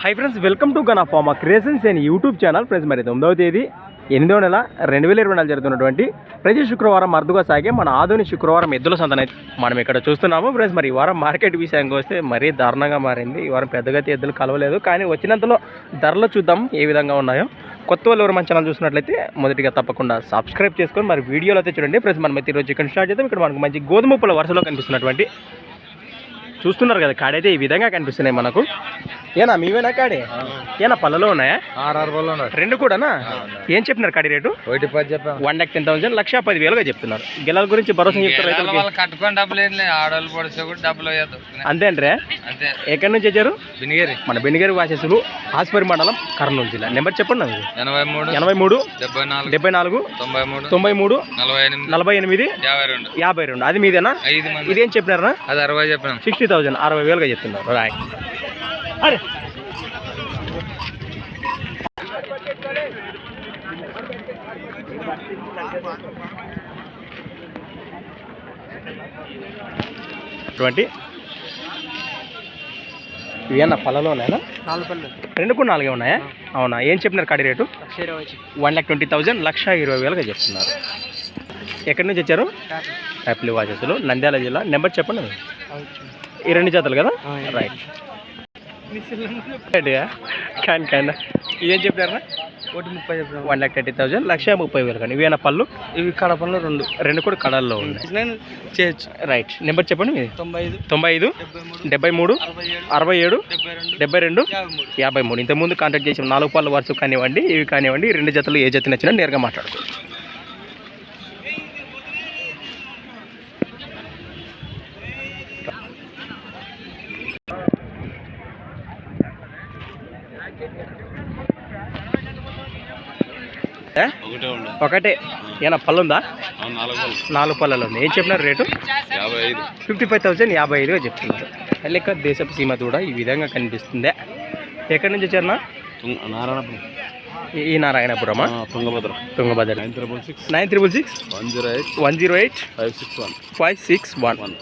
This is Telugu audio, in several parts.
Hi friends welcome to gun pharma creations and YouTube channel friends మరి తొమ్మిదవ తేదీ ఎనిమిదవ నెల రెండు వేల ఇరవై నాలుగు జరుగుతున్నటువంటి ప్రతి శుక్రవారం అరుదుగా సాగే మన ఆధుని శుక్రవారం ఎద్దుల సంతనైతే మనం ఇక్కడ చూస్తున్నాము. ఫ్రెండ్స్ మరి ఈ వారం మార్కెట్ విషయానికి వస్తే మరీ దారుణంగా మారింది. ఈ వారం పెద్దగా ఎద్దులు కలవలేదు కానీ వచ్చినంతలో ధరలు చూద్దాం ఏ విధంగా ఉన్నాయో. కొత్త వాళ్ళు ఎవరు మన ఛానల్ చూసినట్లయితే మొదటిగా తప్పకుండా సబ్స్క్రైబ్ చేసుకొని మరి వీడియోలో అయితే చూడండి. ఫ్రెండ్స్ మనం అయితే ఈరోజు చికెన్ స్టార్ట్ చేద్దాం. ఇక్కడ మనకు మంచి గోధుమ పూల వరుసలో కనిపిస్తున్నటువంటి చూస్తున్నారు కదా కాడైతే ఈ విధంగా కనిపిస్తున్నాయి మనకు. ఏనా మీవేనా కాడే? ఏనా పళ్ళలో ఉన్నాయా? ఆర్ఆర్ ఉన్నాడు రెండు కూడానా? ఏం చెప్పినారు కాడి రేటు? ఒకటి పది వన్ ల్యాక్ టెన్ థౌసండ్ లక్ష పది వేలుగా చెప్తున్నారు. గిలాల గురించి భరోసా చెప్తారు రైతులకి. వాళ్ళు కట్టుకొని డబ్బులు ఏం లేదు ఆడవాళ్ళు పొడిచే కూడా డబ్బులు వేయద్దు. అంతే అంటే అంతే. ఎక్కడి నుంచి వచ్చారు? బినిగేరి. మన బెండిగేరి వాసేసులు ఆస్పరి మండలం కర్నూలు జిల్లా. నెంబర్ చెప్పండి నాకు. ఎనభై మూడు ఎనభై మూడు డెబ్బై నాలుగు డెబ్బై నాలుగు తొంభై మూడు తొంభై మూడు నలభై ఎనిమిది నలభై ఎనిమిది యాభై రెండు. యాభై రెండు. అది మీదేనా? ఇదేం చెప్పినారా అది అరవై చెప్పినాం. సిక్స్టీ థౌసండ్ అరవై వేలుగా చెప్తున్నారు. రైట్ అరే. ఇటువంటి ఇవేనా పళ్ళలోనేనా? నాలుగు పళ్ళు. రెండు కూడా నాలుగే ఉన్నాయా? అవునా? ఏం చెప్పినారు కాడి రేటు? వన్ ల్యాక్ ట్వంటీ థౌజండ్ లక్ష ఇరవై వేలుగా చెప్తున్నారు. ఎక్కడి నుంచి వచ్చారు? హ్యాపీ వాచెస్లు నంద్యాల జిల్లా. నెంబర్ చెప్పండి. ఈ రెండు జతలు కదా? రైట్ క్యాన్ క్యాన్ ఇదేం చెప్పారా ఒకటి ముప్పై వన్ ల్యాక్ థర్టీ థౌజండ్ లక్ష ముప్పై వేలు కానీ. ఇవేనా పళ్ళు? ఇవి కడపలో రెండు. రెండు కూడా కడల్లో చేయొచ్చు. రైట్ నెంబర్ చెప్పండి తొంభై ఐదు. తొంభై ఐదు డెబ్బై మూడు. అరవై ఏడు. డెబ్బై రెండు. యాభై మూడు. ఇంతకుముందు కాంటాక్ట్ చేసిన నాలుగు పళ్ళ వరుస కానివ్వండి ఇవి కానివ్వండి రెండు జతలు ఏ జత నచ్చినా నేరుగా మాట్లాడుకోవచ్చు. ఒకటే ఏనా పళ్ళు ఉందా నాలుగు పళ్ళు. నాలుగు పళ్ళలో ఉంది ఏం చెప్పినారు రేటు? ఫిఫ్టీ ఫైవ్ థౌసండ్ యాభై ఐదుగా చెప్తున్నారు. లెక్క దేశపు సీమ కూడా ఈ విధంగా కనిపిస్తుంది. ఎక్కడి నుంచి వచ్చారన్నా నారాయణపురం. ఈ- ఈ నారాయణపురమా? Tungabhadra. Tungabhadra. Nine triple six nine triple six one zero eight. One zero eight? Five six one. Five six one. One.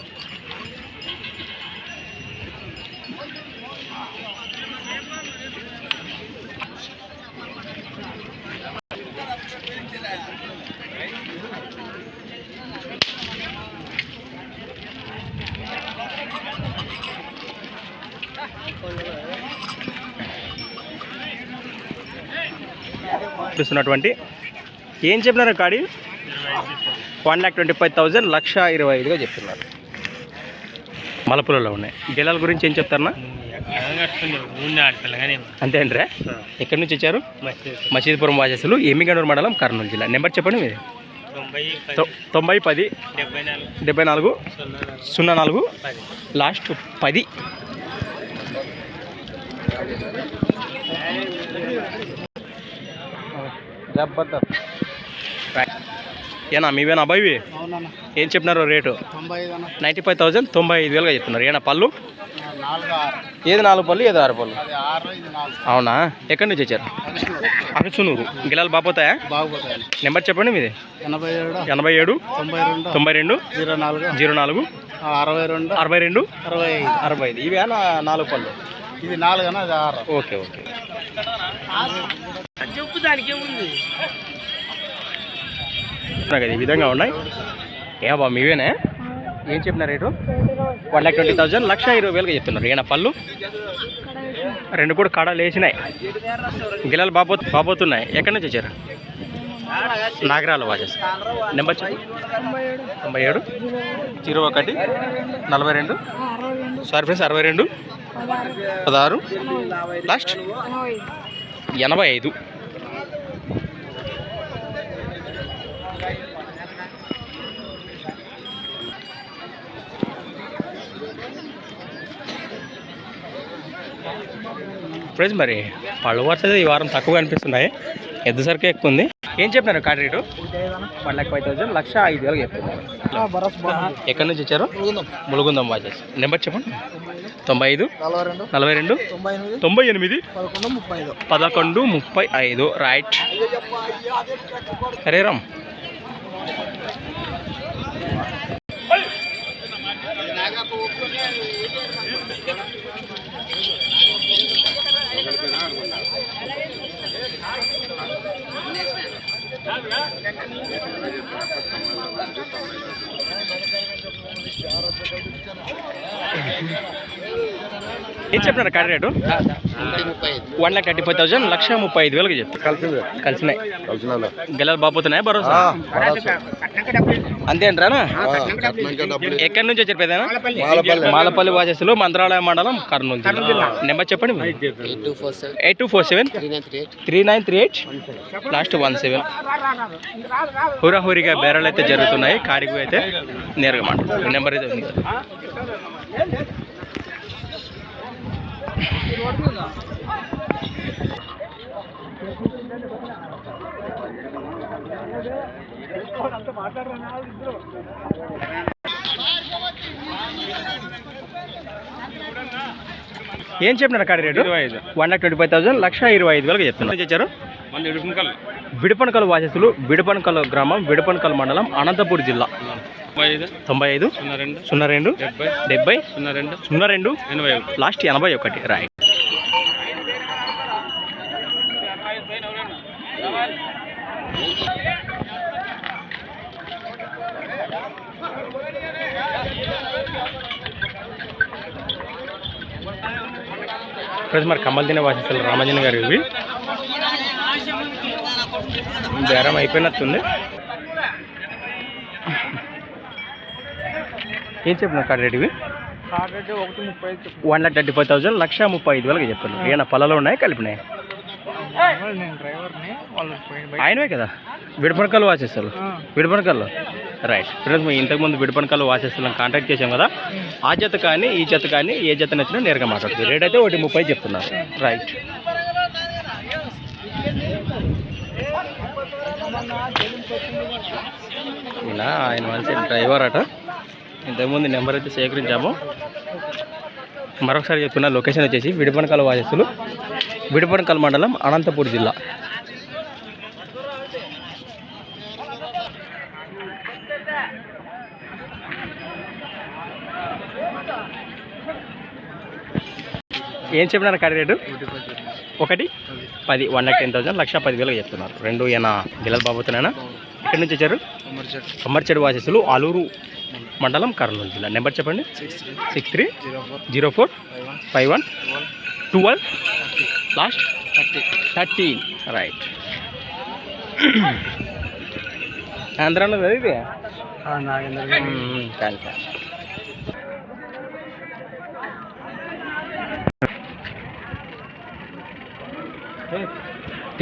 చూపిస్తున్నటువంటి ఏం చెప్పినారు కాడి? One lakh twenty five thousand లక్ష ఇరవై ఐదుగా చెప్తున్నారు. మలపులలో ఉన్నాయి. గిలాల గురించి ఏం చెప్తారన్నా? అంతే అంటారా? ఎక్కడి నుంచి వచ్చారు? మసీదుపురం వాసస్సులు ఎమ్మిగనూరు మండలం కర్నూలు జిల్లా. నెంబర్ చెప్పండి మీది. తొంభై పది డెబ్బై నాలుగు సున్నా నాలుగు లాస్ట్ పది. జబర్దస్త్ ఏనా మీవేనా అబ్బాయి ఏం చెప్పినారు రేటు? నైంటీ ఫైవ్ థౌసండ్ తొంభై ఐదు వేలుగా చెప్తున్నారు. ఏనా పళ్ళు? ఏది నాలుగు పళ్ళు ఏది ఆరు పళ్ళు? అవునా? ఎక్కడి నుంచి వచ్చారు? అరచునూరు గిలాలు బాపోతాయా బాగుపోతాయి. నెంబర్ చెప్పండి మీది. ఎనభై ఏడు. తొంభై రెండు. జీరో నాలుగు. జీరో నాలుగు. అరవై రెండు. అరవై రెండు. అరవై ఐదు. అరవై ఐదు. ఇవే నాలుగు పళ్ళు? ఇది నాలుగు ఓకే ఓకే. దానికి ఏముంది నాకు ఈ విధంగా ఉన్నాయి. ఏ మీవేనా? ఏం చెప్పిన rate? One lakh twenty thousand లక్ష ఇరవై వేలుగా చెప్తున్నారు. ఏనా పళ్ళు? రెండు కూడా కడాలు వేసినాయి. గిలాలు బాబో బాబోతున్నాయి. ఎక్కడి నుంచి వచ్చారు? నాగరాల వాచెస్ నెంబర్ తొంభై ఏడు. జీరో ఒకటి నలభై రెండు. సారీ ఫ్రెండ్స్ అరవై రెండు. పదహారు. లాస్ట్. ఎనభై ఐదు. ఫ్రెండ్స్ మరి. పళ్ళు వరుస ఈ వారం తక్కువ అనిపిస్తున్నాయి. ఎద్దు సరికి ఎక్కువ ఉంది. ఏం చెప్పినారు కార్డ్ రేటు? వన్ లాక్ ఫైవ్ థౌసండ్ లక్ష ఐదు వేలకు చెప్తున్నారు ఎక్కడి నుంచి వచ్చారు? ములుగుందం వాచెస్. నెంబర్ చెప్పండి తొంభై ఐదు నలభై రెండు తొంభై ఎనిమిది పదకొండు ముప్పై ఐదు. పదకొండు ముప్పై ఐదు. Thank you. ఏం చెప్పినారు కాడి rate? One lakh thirty five thousand లక్ష ముప్పై ఐదు వేలకు కలిసింది. కలిసినాయి. కలిసిన గెలలు బాగుతున్నాయి భరోసా? అంతే అంటారా ఎక్కడి నుంచి వచ్చారు పెద్దనా మాలపల్లి. మాలపల్లి. వాసస్సులు మంత్రాలయ మండలం కర్నూలు జిల్లా. నెంబర్ చెప్పండి eight two four seven. Three nine three eight. Three nine three eight? Last one seven. హురాహురిగా బేరాలు అయితే జరుగుతున్నాయి. కాడికి అయితే నేరుగా మాట నెంబర్ అయితే ఉంది. ఏం చెప్పినారు కాడి rate? One lakh twenty five thousand లక్ష ఇరవై ఐదు వేలకు చెప్తున్నారు. చేశారు? విడపనకల్ వాసస్సులు విడపనకల్ గ్రామం విడపనకల్ మండలం అనంతపూర్ జిల్లా. తొంభై ఐదు. సున్నా రెండు. డెబ్బై. సున్నా రెండు. సున్నా రెండు. ఎనభై లాస్ట్ ఎనభై ఒకటి రైట్ ఫ్రెండ్స్ మరి కమ్మలు తినే వాసిస్తులు రామాంజన్ గారు ఇవి. బేరం అయిపోయినట్టుంది. ఏం చెప్పినారు కార్ రేట్ ఇవి? ఒకటి ముప్పై ఐదు one lakh thirty five thousand లక్ష ముప్పై ఐదు వేలకు చెప్తాను ఏమైనా పొలాలు ఉన్నాయి కలిపినాయి? నేను డ్రైవర్ని వాళ్ళు ఆయనవే కదా? విడపనకల్లు వాచేస్తారు. విడపనకల్లు? రైట్. ఫ్రెండ్స్ మేము ఇంతకుముందు విడపనకల్లు వాచేస్తున్నాం కాంటాక్ట్ చేసాం కదా? ఆ జత కానీ ఈ జత కానీ ఏ జత నచ్చినా నేరుగా మాట్లాడుతుంది. రేట్ అయితే ఒకటి ముప్పై చెప్తున్నారు. రైట్. ఇలా ఆయన మనిషి డ్రైవర్ అట. ఇంతకుముందు నెంబర్ అయితే సేకరించాము. మరొకసారి చెప్తున్నా లొకేషన్ వచ్చేసి విడిపనకల్ వాసస్సులు విడిపనకల్ మండలం అనంతపూర్ జిల్లా. ఏం చెప్పినారు కడి రేటు? ఒకటి పది వన్ లాక్ టెన్ థౌసండ్ లక్ష పది వేలకు చెప్తున్నారు. రెండు ఈయన గిల్లల బాబుతున్నానా ఎక్కడి నుంచి వచ్చారు? అమర్చెడు వాసస్సులు ఆలూరు మండలం కర్నూలు జిల్లా. నెంబర్ చెప్పండి. Six three. Zero four. Five one. Five one. Last thirty thirteen right ఆంధ్రాలో కదా ఇది?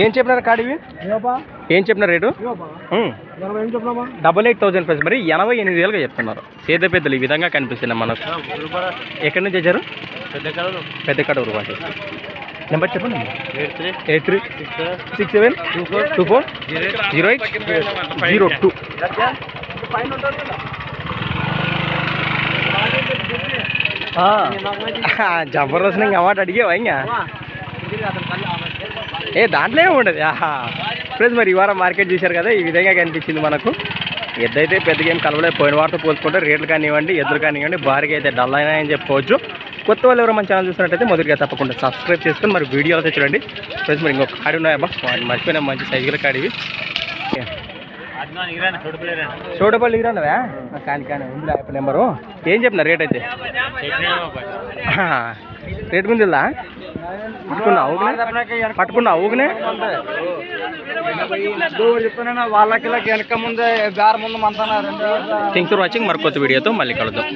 ఏం చెప్పినారు కాడివి ఏం చెప్పినారు రేటు? డబల్ ఎయిట్ థౌసండ్ ప్రైస్ మరి ఎనభై ఎనిమిది వేలుగా చెప్తున్నారు. సేద పెద్దలు ఈ విధంగా కనిపిస్తున్నాయి మనకు. ఎక్కడి నుంచి వచ్చారు? పెద్ద కలరు పెద్ద కడూరు వాటి నెంబర్ చెప్పండి. Eight three eight three six six seven two four two four zero eight zero two Jabardasth ఇంకా అమాట అడిగేవా ఇంకా? ఏ దాంట్లో ఏమి ఉండదు. ఆహా. ఫ్రెండ్స్ మరి ఈ వారం మార్కెట్ చూశారు కదా ఈ విధంగా కనిపించింది మనకు. ఎద్దైతే పెద్దగా ఏం కలవలేదు పోయిన వారితో పోల్చుకుంటే రేట్లు కానివ్వండి ఎద్దులు కానివ్వండి భారీగా అయితే డల్ అయినాయని చెప్పుకోవచ్చు కొత్త వాళ్ళు ఎవరో మన ఛానల్ చూసినట్టయితే మొదటిగా తప్పకుండా సబ్స్క్రైబ్ చేసుకొని మరి వీడియోలు అయితే చూడండి. ఫ్రెండ్స్ మరి ఇంకొక కాడి ఉన్నాయబ్బా మర్చిపోయినా మంచి సైజుల కాడివి. చూడపల్లి ఇరానవా? కానీ కానీ ఉంది ఇప్పుడు నెంబరు. ఏం చెప్పిన రేట్ అయితే? రేట్ ముందు పట్టుకున్నా ఊగినే? పట్టుకున్నా ఊగినే? చెప్తానన్నా వాళ్ళకి వెనక ముందే గార ముందు రెండు థింగ్స్ ఫర్ వాచింగ్. మరి కొత్త వీడియోతో మళ్ళీ కలుద్దాం.